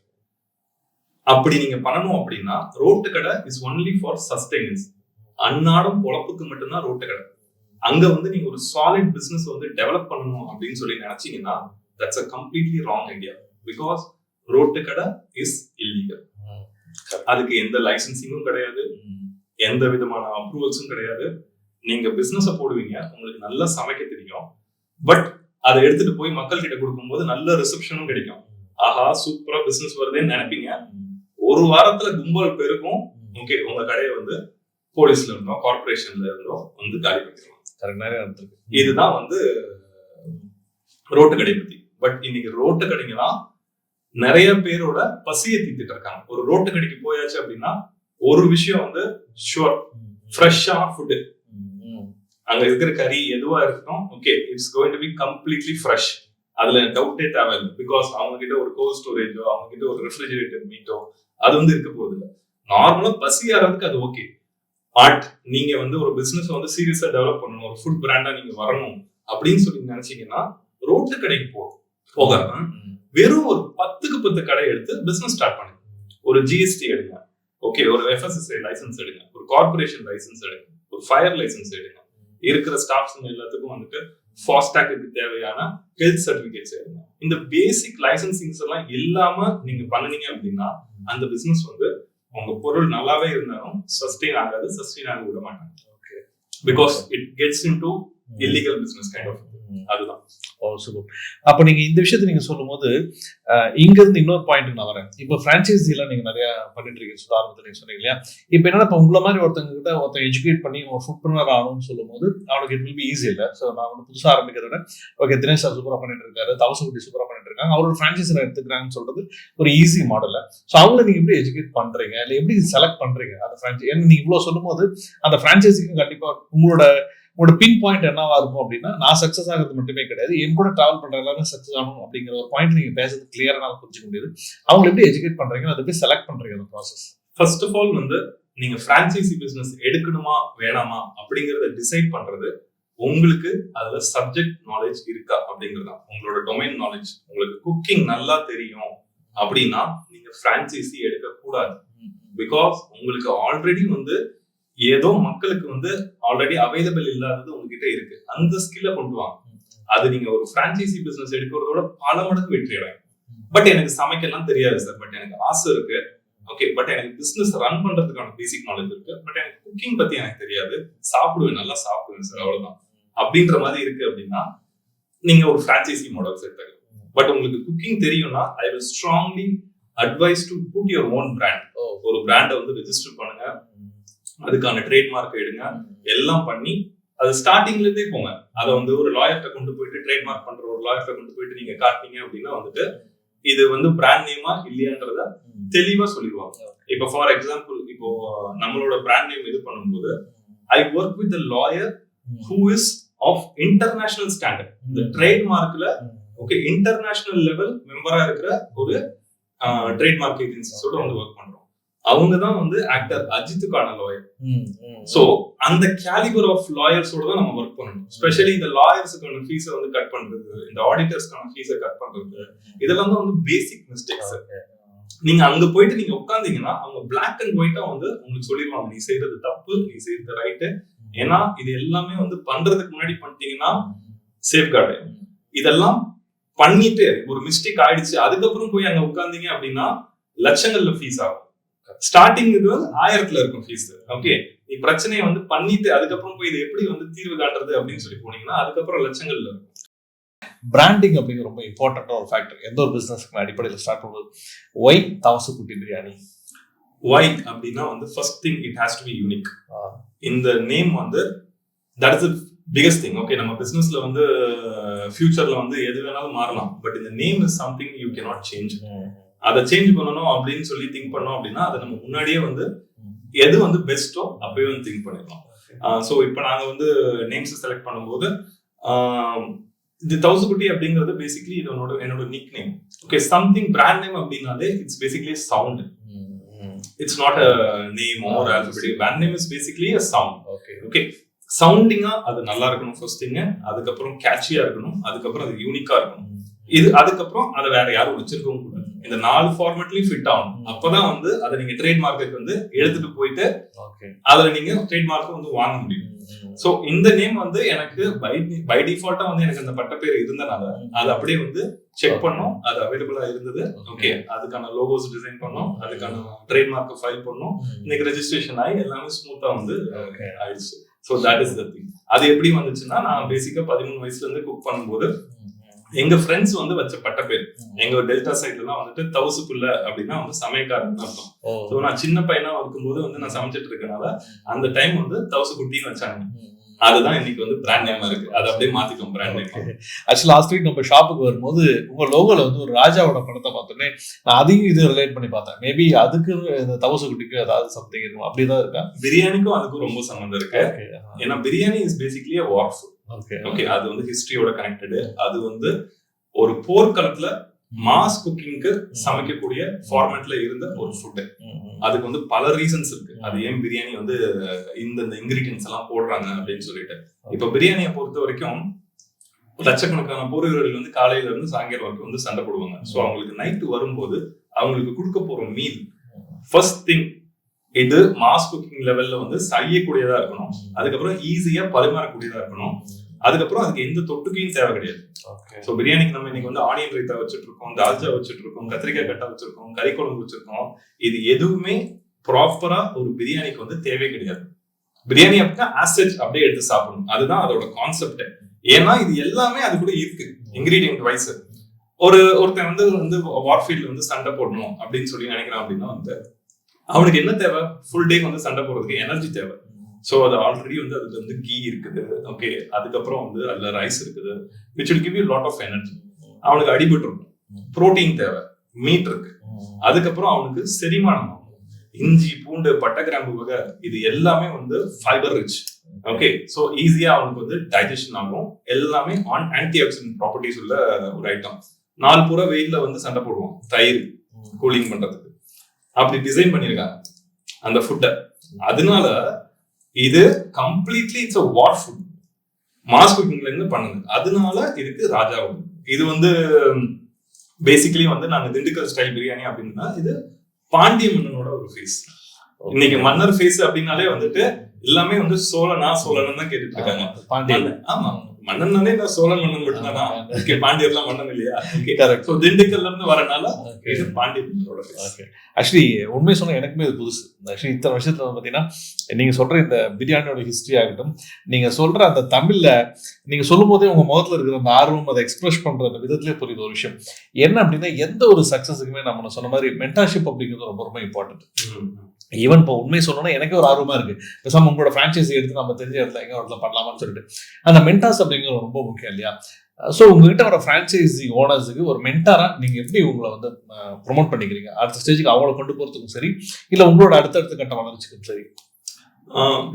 அப்படி நீங்க பண்ணணும் அப்படின்னா ரோட்டு கடை இஸ் ஒன்லி ஃபார் சஸ்டைனன்ஸ் அன்னாடம் பொழப்புக்கு மட்டும்தான் ரோட்டு கடை. அங்க வந்து நீங்க ஒரு சாலிட் பிசினஸ் வந்து டெவலப் பண்ணணும் அப்படின்னு சொல்லி நினைச்சீங்கன்னா that's a completely wrong idea because road கடை இஸ் இல்லீகல் அதுக்கு எந்த லைசன்சிங்கும் கிடையாது. எந்த விதமான அப்ரூவல்ஸும் கிடையாது. நீங்க பிசினஸ் போடுவீங்க. உங்களுக்கு நல்லா சமைக்க தெரியும். பட் அதை எடுத்துட்டு போய் மக்கள் கிட்ட கொடுக்கும்போது நல்ல ரிசப்ஷனும் கிடைக்கும். ஆஹா சூப்பரா பிசினஸ் வருதுன்னு நினைப்பீங்க. ஒரு வாரத்துல கும்பல் பெருக்கும் ஓகே உங்க கடையை வந்து போலீஸ்ல இருந்தோம் கார்பரேஷன்ல இருந்தோம் வந்து காலி பண்ணிடுவாங்க இதுதான் வந்து ரோட்டு கடை பத்தி பட் இன்னைக்கு ரோட்டு கடைங்க தான் நிறைய பேரோட பசியை தீர்த்துட்டு இருக்காங்க. ஒரு ரோட்டு கடைக்கு போயாச்சு அப்படின்னா ஒரு விஷயம் வந்து ஷுவர் ஃப்ரெஷ்ஷான ஃபுட்டு அங்க இருக்கிற கறி எதுவா இருக்கட்டும் okay it's going to be completely fresh அதுல டவுட்டே தேவையில்லை. பிகாஸ் அவங்க கிட்ட ஒரு கோல்ட் ஸ்டோரேஜோ அவங்க கிட்ட ஒரு ரெஃப்ரிஜரேட்டர் மீட்டோ அது வந்து இருக்க போகுது இல்லை நார்மலா பசி ஆறதுக்கு அது ஓகே பட் நீங்க வந்து ஒரு பிசினஸ் வந்து சீரியஸா டெவலப் பண்ணணும் ஒரு ஃபுட் பிராண்டா நீங்க வரணும் அப்படின்னு சொல்லி நினைச்சீங்கன்னா ரோட்டு கடைக்கு போ போகாம வெறும் ஒரு பத்துக்கு பத்து கடை எடுத்து பிசினஸ் ஸ்டார்ட் பண்ணுங்க ஒரு ஜிஎஸ்டி எடுங்க. ஓகே ஒரு எஃப்எஸ்எஸ்ஐ லைசன்ஸ் எடுங்க. ஒரு கார்பரேஷன் லைசன்ஸ் எடுங்க. ஒரு ஃபயர் லைசன்ஸ் எடுங்க. இருக்கிற ஸ்டாஃப்ஸ் எல்லாத்துக்கும் வந்துட்டு ஃபாஸ்டாக்கு தேவையான ஹெல்த் சர்டிபிகேட்ஸ் எடுங்க. இந்த பேசிக் லைசன்சிங்ஸ் எல்லாம் இல்லாம நீங்க பண்ணுனீங்க அப்படின்னா அந்த பிசினஸ் வந்து உங்க பொருள் நல்லாவே இருந்தாலும் சஸ்டெயின் ஆகாது சஸ்டெயின் ஆக விட மாட்டாங்க. Okay because it gets in to illegal business kind of அதுதான். Oh super. அப்போ நீங்க இந்த விஷயத்தை நீங்க சொல்லும்போது இங்கேருந்து இன்னொரு பாயிண்ட் நான் வரேன். இப்போ பிரான்ச்சைசி எல்லாம் நீங்க நிறைய பண்ணிட்டு இருக்கீங்க சுதாரணத்தை நீங்கள் சொன்னீங்க இல்லையா? இப்போ என்னன்னா இப்போ உங்களை மாதிரி ஒருத்தங்க கிட்ட ஒருத்தன் எஜுகேட் பண்ணி ஒரு ஃபுட் ஆகணும்னு சொல்லும்போது அவனுக்கு இட் வில் பி ஈஸி இல்லை. ஸோ நான் வந்து புதுசாக ஆரம்பிக்கிறத விட ஓகே தினேஷ் சார் சூப்பராக பண்ணிட்டு இருக்காரு தவசகுட்டி சூப்பராக பண்ணிட்டு இருக்காங்க அவரோட ஃப்ரான்ச்சைஸில் எடுத்துக்கிறாங்கன்னு சொல்றது ஒரு ஈஸி மாடல் ஸோ அவங்கள நீங்க எப்படி எஜுகேட் பண்றீங்க? இல்லை எப்படி செலக்ட் பண்ணுறீங்க அந்த ஃப்ரான்ச்சை ஏன்னா நீங்கள் இவ்வளோ சொல்லும்போது அந்த ஃப்ரான்ச்சைஸிக்கும் கண்டிப்பா உங்களோட உங்களோட பின் பாயிண்ட் என்னவா இருக்கும் அப்படின்னா நான் சக்ஸஸ் ஆகிறது மட்டுமே கிடையாது. என் கூட டிராவல் பண்ற எல்லாரும் சக்ஸஸ் ஆகணும் அப்படிங்கிற ஒரு பாயிண்ட் நீங்க பேசுறது கிளியரா நான் புரிஞ்சுக்க முடியுது. அவங்களை எப்படி எஜுகேட் பண்றீங்க? அதை எப்படி செலக்ட் பண்றீங்க அந்த ப்ராசஸ் ஃபர்ஸ்ட் ஆஃப் ஆல் வந்து நீங்க பிரான்ச்சைசி பிசினஸ் எடுக்கணுமா வேணாமா அப்படிங்கறத டிசைட் பண்றது உங்களுக்கு அதுல சப்ஜெக்ட் நாலேஜ் இருக்கா அப்படிங்கறதா உங்களோட டொமைன் நாலேஜ் உங்களுக்கு குக்கிங் நல்லா தெரியும் அப்படின்னா நீங்க பிரான்ச்சைசி எடுக்க கூடாது பிகாஸ் உங்களுக்கு ஆல்ரெடி வந்து ஏதோ மக்களுக்கு வந்து ஆல்ரெடி அவைலபிள் இல்லாதது உங்ககிட்ட இருக்கு. அந்த ஸ்கில்ல கொண்டு வாங்க. அது நீங்க ஒரு பிரான்ச்சைசி பிசினஸ் எடுக்கிறதோட பல மடங்கு வெற்றி அடையும். பட் எனக்கு சமைக்கலாம் தெரியாது சார் பட் எனக்கு ஆசை இருக்கு. ஓகே பட் எனக்கு பிசினஸ் ரன் பண்றதுக்கான பேசிக் நாலேஜ் இருக்கு. பட் எனக்கு குக்கிங் பத்தி எனக்கு தெரியாது. சாப்பிடுவேன் நல்லா சாப்பிடுவேன் சார் அவ்வளவுதான். அப்படின்ற மாதிரி இருக்கு அப்படின்னா நீங்க ஒரு பிரான்ச்சைசி மாடல் எடுத்துக்கலாம் பட் உங்களுக்கு குக்கிங் தெரியும்னா I will strongly advise to put your own brand ஒரு பிராண்டை வந்து ரெஜிஸ்டர் பண்ணுங்க. அதுக்கான ட்ரேட்மார்க் எடுங்க. எல்லாம் பண்ணி அது ஸ்டார்டிங்ல இருந்தே போங்க. அதை வந்து ஒரு லாயர்கிட்ட கொண்டு போயிட்டு ட்ரேட்மார்க் பண்ற ஒரு லாயர்கிட்ட கொண்டு போயிட்டு நீங்க காட்டினீங்க அப்படின்னா வந்துட்டு இது வந்து பிராண்ட் நேமா இல்லையான்றத தெளிவா சொல்லிடுவாங்க. இப்போ ஃபார் எக்ஸாம்பிள் இப்போ நம்மளோட பிராண்ட் நேம் இது பண்ணும்போது I work with lawyer who is of international standard இந்த ட்ரேட்மார்க்ல ஓகே இன்டர்நேஷனல் லெவல் மெம்பரா இருக்கிற ஒரு ட்ரேட்மார்க் ஏஜென்சிஸோட வந்து ஒர்க் பண்றோம். அவங்க தான் வந்து ஆக்டர் அஜித்துக்கான லாயர் சோ அந்த கேலிபர் ஆஃப் லாயர்ஸோட தான் நம்ம ஒர்க் பண்ணணும். ஸ்பெஷலி இந்த லாயர்ஸுக்கான ஃபீஸை வந்து கட் பண்றது இந்த ஆடிட்டர்ஸ்க்கான ஃபீஸை கட் பண்றது. இதெல்லாம் தான் வந்து பேசிக் மிஸ்டேக்ஸ் நீங்க அங்க போயிட்டு நீங்க உட்காந்தீங்கன்னா அவங்க பிளாக் அண்ட் ஒயிட்டா வந்து உங்களுக்கு சொல்லிடுவாங்க. நீ செய்யறது தப்பு நீ செய்யறது ரைட்டு ஏன்னா இது எல்லாமே வந்து பண்றதுக்கு முன்னாடி பண்ணிட்டீங்கன்னா சேஃப் கார்டு இதெல்லாம் பண்ணிட்டு ஒரு மிஸ்டேக் ஆயிடுச்சு அதுக்கப்புறம் போய் அங்க உட்கார்ந்தீங்க அப்படின்னா லட்சங்கள்ல ஃபீஸ் ஆகும். ஸ்டார்டிங் இது வந்து ஆயிரத்துல இருக்கும் ஃபீஸ் ஓகே நீ பிரச்சனையை வந்து பண்ணிட்டு அதுக்கப்புறம் போய் இதை எப்படி வந்து தீர்வு காட்டுறது அப்படின்னு சொல்லி போனீங்கன்னா அதுக்கப்புறம் லட்சங்கள்ல இருக்கும் பிராண்டிங் அப்படிங்கிற ரொம்ப இம்பார்ட்டன்டான ஒரு ஃபேக்டர் எந்த ஒரு பிசினஸ்க்கு அடிப்படையில் ஸ்டார்ட் பண்ணும்போது ஒய் தவசு குட்டி பிரியாணி. ஒய் அப்படின்னா வந்து first thing it has to be unique இந்த நேம் வந்து that is biggest thing okay நம்ம பிசினஸ்ல வந்து ஃபியூச்சர்ல வந்து எது வேணாலும் மாறலாம். பட் இந்த name is something you can not change அதை சேஞ்ச் பண்ணணும் அப்படின்னு சொல்லி திங்க் பண்ணோம் அப்படின்னா அதை நம்ம முன்னாடியே வந்து எது வந்து பெஸ்ட்டோ அப்பவே வந்து திங்க் பண்ணிடலாம். ஸோ இப்போ நாங்கள் வந்து நேம்ஸ் செலக்ட் பண்ணும்போது இது தௌசுக்குட்டி அப்படிங்கிறது பேசிக்லி இது என்னோட என்னோட nick name okay something brand name அப்படின்னாலே it's basically sound it's not a name or alphabetic brand name is basically a sound okay okay சவுண்டிங்கா அது நல்லா இருக்கணும் ஃபர்ஸ்ட் திங் அதுக்கப்புறம் கேட்சியா இருக்கணும். அதுக்கப்புறம் அது யூனிக்கா இருக்கணும். இது அதுக்கப்புறம் அதை வேற யாரும் வச்சிருக்கவும் கூடாது. இந்த நாலு ஃபார்மேட்லயும் ஃபிட் ஆகணும். அப்பதான் வந்து அதை நீங்க ட்ரேட் மார்க்கெட் வந்து எடுத்துட்டு போயிட்டு ஓகே. அதுல நீங்க ட்ரேட் மார்க் வந்து வாங்க முடியும். சோ இந்த நேம் வந்து எனக்கு பை பை டிஃபால்ட்டா வந்து எனக்கு அந்த பட்டப்பேர் இருந்தனால அது அப்படியே வந்து செக் பண்ணோம். அது அவைலபிளா இருந்தது. ஓகே அதுக்கான லோகோஸ் டிசைன் பண்ணோம். அதுக்கான ட்ரேட் மார்க் ஃபைல் பண்ணோம். இன்னைக்கு ரெஜிஸ்ட்ரேஷன் ஆகி எல்லாமே ஸ்மூத்தா வந்து. ஆயிடுச்சு. So that is the thing அது எப்படி வந்துச்சுன்னா நான் பேசிக்கா பதிமூணு வயசுல இருந்து குக் பண்ணும்போது எங்க ஃப்ரெண்ட்ஸ் வந்து வச்ச பட்ட பேர் எங்க டெல்டா சைட்ல எல்லாம் வந்துட்டு தவசுக்குள்ள அப்படின்னா வந்து சமயக்காரன் அர்த்தம் ஸோ நான் சின்ன பையனா இருக்கும்போது வந்து நான் சமைச்சிட்டு இருக்கனால அந்த டைம் வந்து தவசு குட்டின்னு வச்சாங்க. அதுதான் இன்னைக்கு வந்து பிராண்ட் நேமா இருக்கு. அதை அப்படியே மாத்திட்டோம் brand name actually last week நம்ம ஷாப்புக்கு வரும்போது உங்க லோகோல வந்து ஒரு ராஜாவோட படத்தை பார்த்தோன்னே நான் அதையும் இது ரிலேட் பண்ணி பார்த்தேன். மேபி அதுக்கு இந்த தவசு குட்டிக்கு ஏதாவது சம்திங் இருக்கும்? அப்படிதான் இருக்கா? பிரியாணிக்கும் அதுக்கும் ரொம்ப சம்மந்தம் இருக்கு. ஏன்னா biryani is basically war food okay okay அது வந்து ஹிஸ்டரியோட கனெக்டடு அது வந்து ஒரு போர்க்களத்துல மாஸ் குக்கிங்க்கு சமைக்கக்கூடிய ஃபார்மேட்ல இருந்த ஒரு ஃபுட் அதுக்கு வந்து பல ரீசன்ஸ் இருக்கு. அது ஏன் பிரியாணி வந்து இந்த இந்த இன்கிரீடியன்ஸ் எல்லாம் போடுறாங்க அப்படின்னு சொல்லிட்டு. இப்ப பிரியாணியை பொறுத்த வரைக்கும் லட்சக்கணக்கான போர் வீரர்கள் வந்து காலையில இருந்து சாயங்காலம் வரைக்கும் வந்து சண்டை போடுவாங்க. ஸோ அவங்களுக்கு நைட்டு வரும்போது அவங்களுக்கு கொடுக்க போற மீல் ஃபர்ஸ்ட் திங் இது மாஸ் குக்கிங் லெவல்ல வந்து செய்யக்கூடியதா இருக்கணும். அதுக்கப்புறம் ஈஸியா பரிமாறக்கூடியதா இருக்கணும். அதுக்கப்புறம் அதுக்கு எந்த தொட்டுக்கையும் தேவை கிடையாது. ஸோ பிரியாணிக்கு நம்ம இன்னைக்கு வந்து ஆனியன் ரைத்தா வச்சுட்டு இருக்கோம் தால்ச்சா வச்சுட்டு இருக்கோம் கத்திரிக்காய் கட்டா வச்சிருக்கோம் கறி குழம்பு வச்சிருக்கோம். இது எதுவுமே ப்ராப்பரா ஒரு பிரியாணிக்கு வந்து தேவை கிடையாது. பிரியாணி அப்படின்னா ஆசிட் அப்படியே எடுத்து சாப்பிடணும். அதுதான் அதோட கான்செப்ட் ஏன்னா இது எல்லாமே அது கூட இருக்கு இன்கிரீடியன்ட் வைஸ் ஒரு ஒருத்தன் வந்து வந்து வார்ஃபீல்ட்ல வந்து சண்டை போடணும் அப்படின்னு சொல்லி நினைக்கிறான் அப்படின்னா வந்து அவனுக்கு என்ன தேவை? ஃபுல் டே வந்து சண்டை போடுறதுக்கு எனர்ஜி தேவை. ஸோ அது ஆல்ரெடி வந்து அதுல வந்து கீ இருக்குது. ஓகே அதுக்கப்புறம் வந்து அதுல ரைஸ் இருக்குது which will give you lot of energy அவனுக்கு அடிபட்டு இருக்கும். புரோட்டீன் தேவை. மீட் இருக்கு. அதுக்கப்புறம் அவனுக்கு செரிமானம் ஆகும். இஞ்சி பூண்டு பட்டை கிராம்பு வகை இது எல்லாமே வந்து ஃபைபர் ரிச் ஓகே சோ ஈஸியா அவனுக்கு வந்து டைஜஷன் ஆகும். எல்லாமே ஆன் ஆன்டி ஆக்சிடென்ட் ப்ராப்பர்ட்டிஸ் உள்ள ஒரு ஐட்டம் நாலு பூரா வெயில்ல வந்து சண்டை போடுவோம் தயிர் கூலிங் பண்றதுக்கு. அப்படி டிசைன் பண்ணிருக்காங்க அந்த ஃபுட்டை அதனால இது completely it's a war food mass குக்கிங்ல இருந்து பண்ணுது. அதனால இதுக்கு ராஜா. இது வந்து பேசிக்கலி வந்து நாங்க திண்டுக்கல் ஸ்டைல் பிரியாணி அப்படின்னா இது பாண்டிய மன்னனோட ஒரு ஃபேஸ் இன்னைக்கு மன்னர் ஃபேஸ் அப்படின்னாலே வந்துட்டு எல்லாமே வந்து சோழனா சோழன் தான் கேட்டுட்டு இருக்காங்க. பாண்டியன். ஆமா. மன்னன்னாலே நான் சோழன் மன்னன் மட்டும்தான்? ஓகே பாண்டியர்லாம் மன்னன் இல்லையா? ஓகே. கரெக்ட் ஸோ திண்டுக்கல்ல இருந்து வரனால இது பாண்டிய மன்னனோட ஃபேஸ் ஓகே ஆக்சுவலி உண்மை சொன்னா எனக்குமே இது புதுசு. ஆக்சுவலி இத்தனை வருஷத்துல வந்து பாத்தீங்கன்னா நீங்க சொல்ற இந்த பிரியாணியோட ஹிஸ்டரி ஆகட்டும் நீங்க சொல்ற அந்த தமிழ்ல நீங்க சொல்லும் போதே உங்க முகத்துல இருக்கிற அந்த ஆர்வம் அதை எக்ஸ்பிரஸ் பண்ற அந்த விதத்திலே புரியுது ஒரு விஷயம். என்ன அப்படின்னா எந்த ஒரு சக்சஸுக்குமே நம்ம சொன்ன மாதிரி மென்டார்ஷிப் அப்படிங்கிறது ரொம்ப ரொம்ப இம்பார்ட்டன்ட் ஈவன் இப்போ உண்மை சொல்லணும்னா எனக்கே ஒரு ஆர்வமா இருக்கு. பேசாம உங்களோட ஃப்ரான்ச்சைசி எடுத்து நம்ம தெரிஞ்ச இடத்துல எங்க இடத்துல பண்ணலாமான்னு சொல்லிட்டு. அந்த மென்டார்ஸ் அப்படிங்கிறது ரொம்ப முக்கியம் இல்லையா? ஸோ உங்ககிட்ட வர ஃப்ரான்ச்சைசி ஓனர்ஸுக்கு ஒரு மென்டாரா நீங்க எப்படி உங்களை வந்து ப்ரொமோட் பண்ணிக்கிறீங்க? அடுத்த ஸ்டேஜுக்கு அவங்கள கொண்டு போறதுக்கும் சரி இல்ல உங்களோட அடுத்தடுத்த கட்ட வளர்ச்சிக்கும் சரி?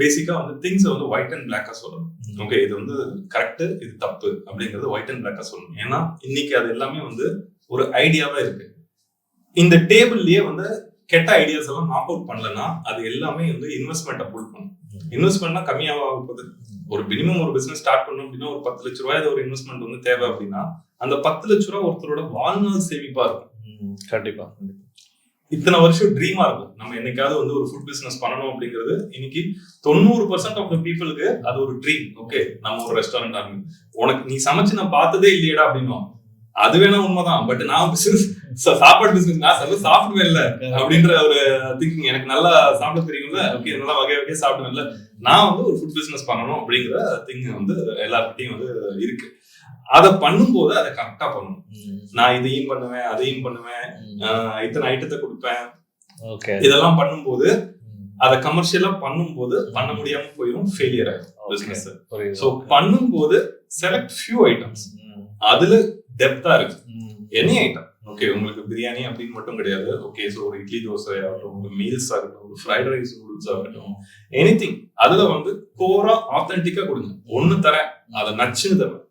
பேசிக்கா வந்து திங்ஸ் வந்து ஒயிட் அண்ட் பிளாக்கா சொல்லணும். ஓகே இது வந்து கரெக்ட் இது தப்பு அப்படிங்கிறது ஒயிட் அண்ட் பிளாக்கா சொல்லணும். ஏன்னா இன்னைக்கு அது எல்லாமே வந்து ஒரு ஐடியாவா இருக்கு. இந்த டேபிள்லயே வந்து கெட்ட ஐடியாஸ் எல்லாம் நாக் அவுட் பண்ணலன்னா அது எல்லாமே வந்து இன்வெஸ்ட்மெண்ட்டை புல் பண்ணும். இன்வெஸ்ட்மெண்ட்னா கம்மியாக போகுது ஒரு மினிமம் ஒரு பிசினஸ் ஸ்டார்ட் பண்ணணும் அப்படின்னா ஒரு பத்து லட்ச ரூபாய் ஒரு இன்வெஸ்ட்மெண்ட் வந்து தேவை அப்படின்னா அந்த பத்து லட்ச ரூபாய் ஒருத்தரோட வாழ்நாள் சேமிப்பா இருக்கும். கண்டிப்பா இத்தனை வருஷம் ட்ரீமா இருக்கும். நம்ம என்னைக்காவது வந்து ஒரு ஃபுட் பிசினஸ் பண்ணணும் அப்படிங்கிறது இன்னைக்கு தொண்ணூறு பர்சன்ட் ஆஃப் த பீப்புளுக்கு அது ஒரு ட்ரீம் ஓகே நம்ம ஒரு ரெஸ்டாரண்ட் ஆரம்பி உனக்கு நீ சமைச்சு நான் பார்த்ததே இல்லையடா அப்படின்னும் அது வேணா உண்மைதான். பட் நான் பிசினஸ் சாப்பாடு பிசினஸ் நான் சொல்ல இல்ல அப்படின்ற ஒரு திங்கிங் எனக்கு நல்லா சாப்பிட தெரியும்ல. ஓகே நல்லா வகை வகையா சாப்பிடுவேன்ல. நான் வந்து ஒரு ஃபுட் பிசினஸ் பண்ணணும் அப்படிங்கிற திங் வந்து எல்லார்கிட்டையும் வந்து இருக்கு. அதை பண்ணும்போது அதை கரெக்டா பண்ணணும். நான் இதையும் பண்ணுவேன் அதையும் பண்ணுவேன். ஆஹ் இத்தனை ஐட்டத்தை கொடுப்பேன். ஓகே இதெல்லாம் பண்ணும்போது அதை கமர்ஷியலா பண்ணும்போது பண்ண முடியாம போயிடும் ஃபெயிலியர் ஆயிடும் பிசினஸ் சோ பண்ணும்போது செலக்ட் ஃபியூ ஐட்டம்ஸ் அதுல டெப்தா இருக்கு. எனி ஐட்டம் ஓகே உங்களுக்கு பிரியாணி அப்படின்னு மட்டும் கிடையாது. ஓகே சோ ஒரு இட்லி தோசை ஆகட்டும் ஒரு மீல்ஸ் ஆகட்டும் ஒரு ஃப்ரைட் ரைஸ் நூடுல்ஸ் ஆகட்டும் எனி திங் அதுல வந்து கோரா ஆத்தென்டிக்கா கொடுங்க. ஒண்ணு தரேன். அதை நச்சுன்னு தருவேன்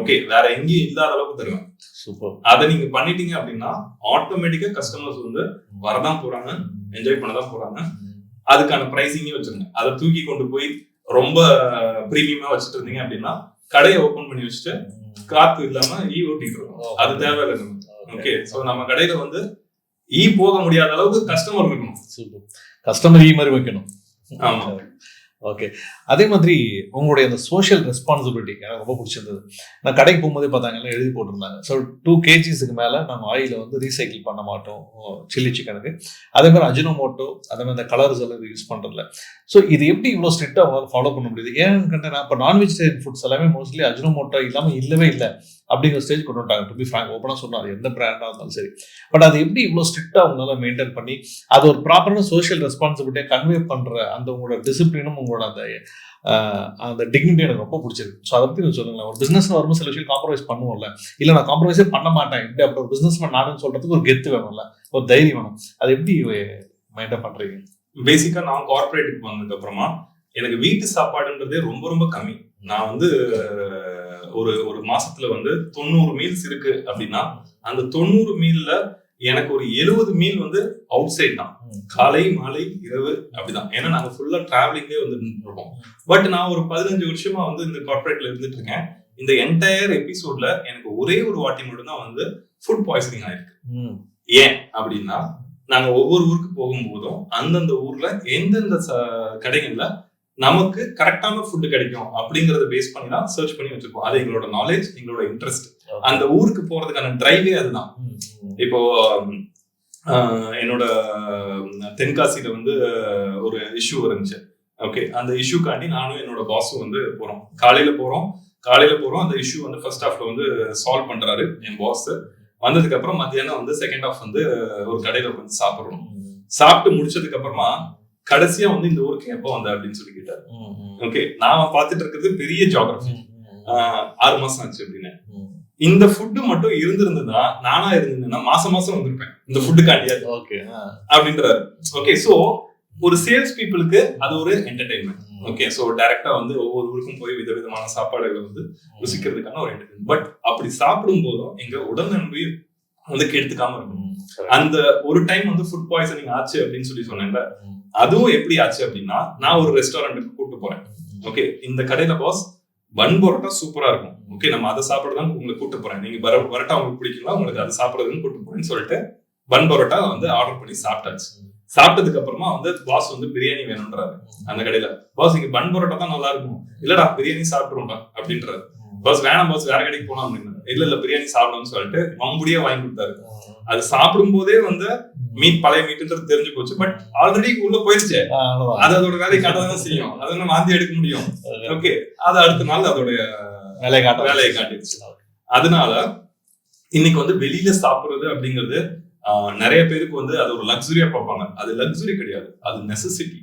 ஓகே வேற எங்கேயும் இல்லாத அளவுக்கு தருவேன் சூப்பர். அதை நீங்க பண்ணிட்டீங்க அப்படின்னா ஆட்டோமேட்டிக்கா கஸ்டமர்ஸ் வந்து வரதான் போறாங்க என்ஜாய் பண்ணதான் போறாங்க. அதுக்கான பிரைசிங்கே வச்சிருங்க. அதை தூக்கி கொண்டு போய் ரொம்ப பிரீமியமா வச்சுட்டு இருந்தீங்க அப்படின்னா கடையை ஓபன் பண்ணி வச்சுட்டு காத்து இல்லாம ஈ ஓட்டிட்டு இருக்கோம் அது தேவையில்லை ஓகே சோ நம்ம கடையில வந்து ஈ போக முடியாத அளவுக்கு கஸ்டமர் இருக்கணும். சூப்பர் கஸ்டமர் ஈ மாதிரி வைக்கணும். ஆமா. ஓகே அதே மாதிரி உங்களுடைய அந்த சோஷியல் ரெஸ்பான்சிபிலிட்டி எனக்கு ரொம்ப பிடிச்சிருந்தது. நான் கடைக்கு போகும்போதே பார்த்தாங்க எல்லாம் எழுதி போட்டிருந்தாங்க. ஸோ டூ கேஜிஸுக்கு மேலே நாங்கள் ஆயில வந்து ரீசைக்கிள் பண்ண மாட்டோம். சில்லி சிக்கனுக்கு. அதே மாதிரி அஜினோமோட்டோ அதே மாதிரி அந்த கலர்ஸ் எல்லாம் யூஸ் பண்ணுறதுல ஸோ இது எப்படி இவ்வளோ ஸ்ட்ரிக்டாக அவங்களால ஃபாலோ பண்ண முடியுது? ஏன்னு இப்போ நான் வெஜிடேரியன் ஃபுட்ஸ் எல்லாமே மோஸ்ட்லி அஜினோமோட்டோ இல்லாமல் இல்லவே இல்லை. அப்படிங்கிற ஸ்டேஜ் கொண்டு வந்துட்டாங்க. டு பி ஃப்ராங்க் ஓப்பனாக சொன்னார். எந்த பிராண்டாக இருந்தாலும் சரி. பட் அது எப்படி இவ்வளோ ஸ்ட்ரிக்டாக அவங்களால மெயின்டைன் பண்ணி அது ஒரு ப்ராப்பரான சோஷியல் ரெஸ்பான்சிபிலிட்டியை கன்வே பண்ணுற அந்த உங்களோட டிசிப்ளினும் உங்களோட அந்த அந்த டிக்னிட்டி எனக்கு ரொம்ப பிடிச்சிருக்கு. ஸோ அதை பற்றி நீங்கள் சொல்லுங்களேன். ஒரு பிஸ்னஸ் வரும்போது சில விஷயம் காம்ப்ரமைஸ் பண்ணுவோம்ல. இல்லை நான் காம்ப்ரமைஸே பண்ண மாட்டேன். இப்படி அப்படி ஒரு பிசினஸ் நானுன்னு சொல்கிறதுக்கு ஒரு கெத்து வேணும்ல. ஒரு தைரியம் வேணும். அது எப்படி மெயின்டைன் பண்ணுறீங்க பேசிக்காக நான் கார்பரேட்டுக்கு வந்ததுக்கப்புறமா எனக்கு வீட்டு சாப்பாடுன்றதே ரொம்ப ரொம்ப கம்மி. நான் வந்து ஒரு ஒரு மாசத்துல வந்து தொண்ணூறு மீல்ஸ் இருக்கு அப்படின்னா அந்த தொண்ணூறு மீல்ல எனக்கு ஒரு எழுபது மீல் வந்து அவுட் சைட் தான் காலை மாலை இரவு அப்படிதான். ஏன்னா நாங்க ஃபுல்லா டிராவலிங்லேயே வந்து இருக்கோம் பட் நான் ஒரு பதினஞ்சு வருஷமா வந்து இந்த கார்பரேட்ல இருந்துட்டு இருக்கேன். இந்த என்டையர் எபிசோட்ல எனக்கு ஒரே ஒரு வாட்டி மட்டும் தான் வந்து ஃபுட் பாய்சனிங் ஆயிருக்கு. ஏன் அப்படின்னா நாங்க ஒவ்வொரு ஊருக்கு போகும்போதும் அந்தந்த ஊர்ல எந்தெந்த கடைகள்ல நமக்கு கரெக்டான ஃபுட் கிடைக்கும் அப்படிங்கறத பேஸ் பண்ணி தான் சர்ச் பண்ணி வச்சிருப்போம் அது எங்களோட நாலேஜ் எங்களோட இன்ட்ரெஸ்ட் அந்த ஊருக்கு போறதுக்கான டிரைவே அதுதான். இப்போ என்னோட தென்காசியில வந்து ஒரு இஷ்யூ இருந்துச்சு. ஓகே அந்த இஷ்யூக்காண்டி நானும் என்னோட பாஸும் வந்து போறோம். காலையில போறோம். காலையில போறோம். அந்த இஷ்யூ வந்து ஃபர்ஸ்ட் ஹாஃப்ல வந்து சால்வ் பண்றாரு என் பாஸ் வந்ததுக்கு அப்புறம் மத்தியானம் வந்து செகண்ட் ஹாஃப் வந்து ஒரு கடையில வந்து சாப்பிடுறோம் சாப்பிட்டு முடிச்சதுக்கு அப்புறமா கடைசியா வந்து இந்த ஊருக்கு எப்போ வந்த அப்படின்னு சொல்லி கேட்டாரு. ஓகே நான் பார்த்துட்டு இருக்கிறது பெரிய ம், ஆறு மாசம் ஆச்சு அப்படின்னு. இந்த ஃபுட்டு மட்டும் இருந்திருந்ததுன்னா நானா இருந்திருந்தேன்னா மாசம் மாசம் வந்திருப்பேன் இந்த ஃபுட்டுக்காண்டியாது ஓகே அப்படின்றாரு. ஓகே சோ ஒரு சேல்ஸ் பீப்புளுக்கு அது ஒரு என்டர்டைன்மெண்ட் ஓகே சோ டைரக்டா வந்து ஒவ்வொரு ஊருக்கும் போய் விதவிதமான சாப்பாடுகளை வந்து ருசிக்கிறதுக்கான ஒரு என்டர்டைன்மெண்ட் பட் அப்படி சாப்பிடும் போதும் எங்க உடல் நன்மை வந்து கெடுத்துக்காம இருக்கும். அந்த ஒரு டைம் வந்து ஃபுட் பாய்சனிங் ஆச்சு அப்படின்னு சொல்லி சொன்னேன்ல. அதுவும் எப்படி ஆச்சு அப்படின்னா நான் ஒரு ரெஸ்டாரண்ட்டுக்கு கூப்பிட்டு போறேன். ஓகே இந்த கடையில பாஸ் பன் பரோட்டா சூப்பரா இருக்கும். ஓகே நம்ம அதை சாப்பிட உங்களை கூட்டு போறேன். நீங்க பர பரோட்டா உங்களுக்கு பிடிக்கலாம் உங்களுக்கு அதை சாப்பிடுறதுன்னு கூட்டு போறேன்னு சொல்லிட்டு பன் பரோட்டா வந்து ஆர்டர் பண்ணி சாப்பிட்டாச்சு. சாப்பிட்டதுக்கு அப்புறமா வந்து பாஸ் வந்து பிரியாணி வேணும்ன்றாரு அந்த கடையில. பாஸ் இங்க பன் பரோட்டா தான் நல்லா இருக்கும். இல்லடா பிரியாணி சாப்பிடுவோம்டா அப்படின்றாரு. பாஸ் வேணாம் பாஸ் வேற கடைக்கு போனோம் அப்படின்னா இல்ல இல்ல பிரியாணி சாப்பிடணும்னு சொல்லிட்டு மம்புடியே வாங்கி கொடுத்தாரு. அது சாப்பிடும் போதே வந்து மீட் பழைய மீட்ன்றது தெரிஞ்சு போச்சு. பட் ஆல்ரெடி உள்ள போயிருச்சு அது அதோட வேலையை காட்டதான் செய்யும். அதை நம்ம வாந்தி எடுக்க முடியும். ஓகே அது அடுத்த நாள் அதோடைய வேலை காட்ட வேலையை காட்டிடுச்சு. அதனால இன்னைக்கு வந்து வெளியில சாப்பிடுறது அப்படிங்கிறது ஆஹ், நிறைய பேருக்கு வந்து அது ஒரு லக்ஸுரியா பார்ப்பாங்க. அது லக்ஸுரி கிடையாது. அது நெசசிட்டி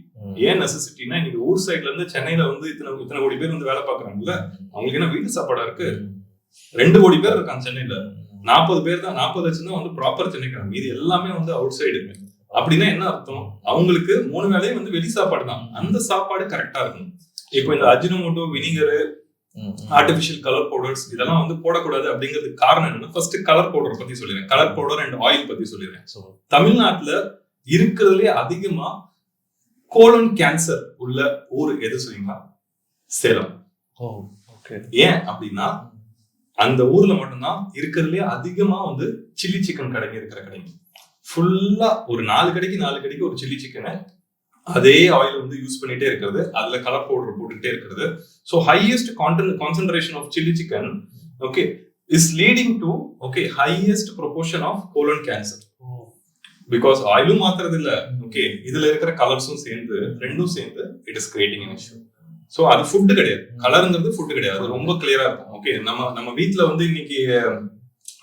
ஏன் நெசசிட்டினா இன்னைக்கு ஊர் சைடுல இருந்து சென்னையில வந்து இத்தனை இத்தனை கோடி பேர் வந்து வேலை பாக்குறாங்கல்ல அவங்களுக்கு என்ன வீட்டு சாப்பாடா இருக்கு? ரெண்டு கோடி பேர் இருக்காங்க சென்னையில. நாற்பது பேர் தான் நாற்பது லட்சம் தான் வந்து ப்ராப்பர் சென்னைக்காரங்க இது எல்லாமே வந்து அவுட் சைடு அப்படின்னா என்ன அர்த்தம்? அவங்களுக்கு மூணு வேளையும் வந்து வெளி சாப்பாடு தான். அந்த சாப்பாடு கரெக்டா இருக்கும் இப்போ இந்த Ajinomoto vinegar artificial colour powders இதெல்லாம் வந்து போடக்கூடாது அப்படிங்கிறதுக்கு காரணம் என்னன்னா ஃபர்ஸ்ட் கலர் பவுடர் பத்தி சொல்லிடுறேன். கலர் பவுடர் அண்ட் ஆயில் பத்தி சொல்லிடுறேன். தமிழ்நாட்டுல இருக்கிறதுலே அதிகமா கோலன் கேன்சர் உள்ள ஊர் எது சொல்றீங்களா சேலம். ஏன் அப்படின்னா அந்த ஊர்ல மட்டும்தான் இருக்கிறதுலே அதிகமா வந்து சில்லி சிக்கன் கடைங்க இருக்கிற கடைங்க. ஃபுல்லா ஒரு நாலு கடைக்கு நாலு கடைக்கு ஒரு சில்லி சிக்கனை அதே ஆயில் வந்து யூஸ் பண்ணிட்டே இருக்கிறது. அதுல கலர் பவுடர் போட்டுட்டே இருக்கிறது. So highest concentration of chilli chicken okay is leading to okay highest proportion of colon cancer because ஆயிலும் மாத்துறது இல்ல ஓகே இதுல இருக்கிற கலர்ஸும் சேர்ந்து ரெண்டும் சேர்ந்து it is creating in issue so அது ஃபுட்டு கிடையாது. கலருங்கிறது ஃபுட்டு கிடையாது. அது ரொம்ப கிளியரா இருக்கும். ஓகே நம்ம நம்ம வீட்ல வந்து இன்னைக்கு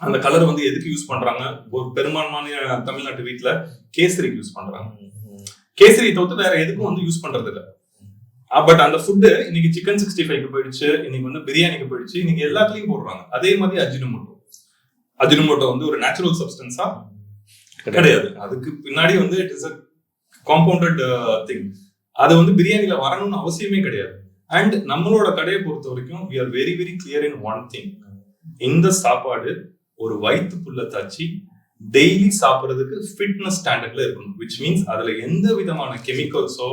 அந்த கலர் வந்து எதுக்கு யூஸ் பண்றாங்க? ஒரு பெரும்பான்மையான தமிழ்நாட்டு வீட்ல கேசரிக்கு யூஸ் பண்றாங்க. கேசரி தவிர்த்து வேற எதுக்கும் வந்து யூஸ் பண்றது இல்ல பட் அந்த ஃபுட்டு இன்னைக்கு சிக்கன் சிக்ஸ்டி ஃபைவ்க்கு போயிடுச்சு. இன்னைக்கு வந்து பிரியாணிக்கு போயிடுச்சு. இன்னைக்கு எல்லாத்துலயும் போடுறாங்க. அதே மாதிரி அஜினமோட்டோ. அஜினமோட்டோ வந்து ஒரு நேச்சுரல் சப்ஸ்டன்ஸா கிடையாது. அதுக்கு பின்னாடி வந்து it is a compounded thing அது வந்து பிரியாணில வரணும்னு அவசியமே கிடையாது. அண்ட் நம்மளோட கடையை பொறுத்த வரைக்கும் we are very very clear in one thing இந்த சாப்பாடு ஒரு வயிற்று புல்ல தச்சு டெய்லி சாப்பிட்றதுக்கு ஃபிட்னஸ் ஸ்டாண்டர்ட்ல இருக்கணும். விச் மீன்ஸ் அதுல எந்த விதமான கெமிக்கல்ஸோ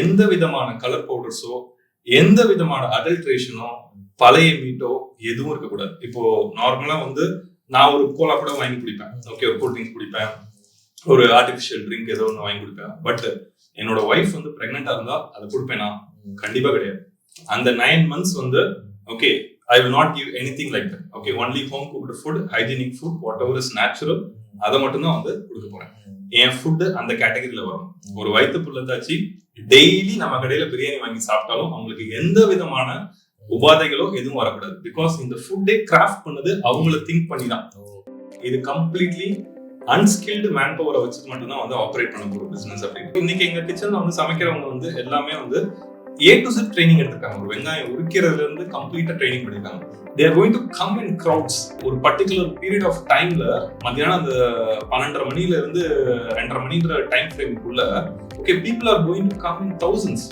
எந்த விதமான கலர் பவுடர்ஸோ எந்த விதமான அடல்ட்ரேஷனோ பழைய மீட்டோ எதுவும் இருக்கக்கூடாது. இப்போ நார்மலா வந்து நான் ஒரு கோலா கூட வாங்கி குடிப்பேன். ஓகே ஒரு கூல் ட்ரிங்க்ஸ் குடிப்பேன். ஒரு ஆர்டிஃபிஷியல் ட்ரிங்க் ஏதோ ஒன்று வாங்கி குடிப்பேன். பட் என்னோட ஒய்ஃப் வந்து பிரெக்னெண்டா இருந்தா அதை கொடுப்பேனா? கண்டிப்பா கிடையாது. அந்த நைன் மந்த்ஸ் வந்து okay I will not give any thing like that okay only home cooked food hygienic food what ever is natural அதை மட்டும் தான் வந்து கொடுக்க போறேன். என் ஃபுட்டு அந்த கேட்டகரியில வரும். ஒரு வயிற்று புள்ளத்தாச்சு டெய்லி நம்ம கடையில பிரியாணி வாங்கி சாப்பிட்டாலும் அவங்களுக்கு எந்த விதமான உபாதைகளோ எதுவும் வரக்கூடாது. பிகாஸ் இந்த ஃபுட்டே கிராஃப்ட் பண்ணது அவங்கள திங்க் பண்ணி தான் இது கம்ப்ளீட்லி அன்ஸ்கில்டு மேன் பவரை வச்சுட்டு மட்டும்தான் வந்து ஆப்ரேட் பண்ண போகிற பிசினஸ் அப்படின்னு இன்னைக்கு எங்க கிச்சன்ல வந்து சமைக்கிறவங்க வந்து எல்லாமே வந்து ஏ டு செட் ட்ரைனிங் எடுத்திருக்காங்க. ஒரு வெங்காயம் உரிக்கிறதுல இருந்து கம்ப்ளீட்டா ட்ரைனிங் பண்ணிருக்காங்க they're going to come in crowds ஒரு பர்டிகுலர் பீரியட் ஆஃப் டைம்ல மத்தியானம் அந்த பன்னெண்டரை மணில இருந்து ரெண்டரை மணின்ற time ஃப்ரேமுக்குள்ள okay people are going to come in thousands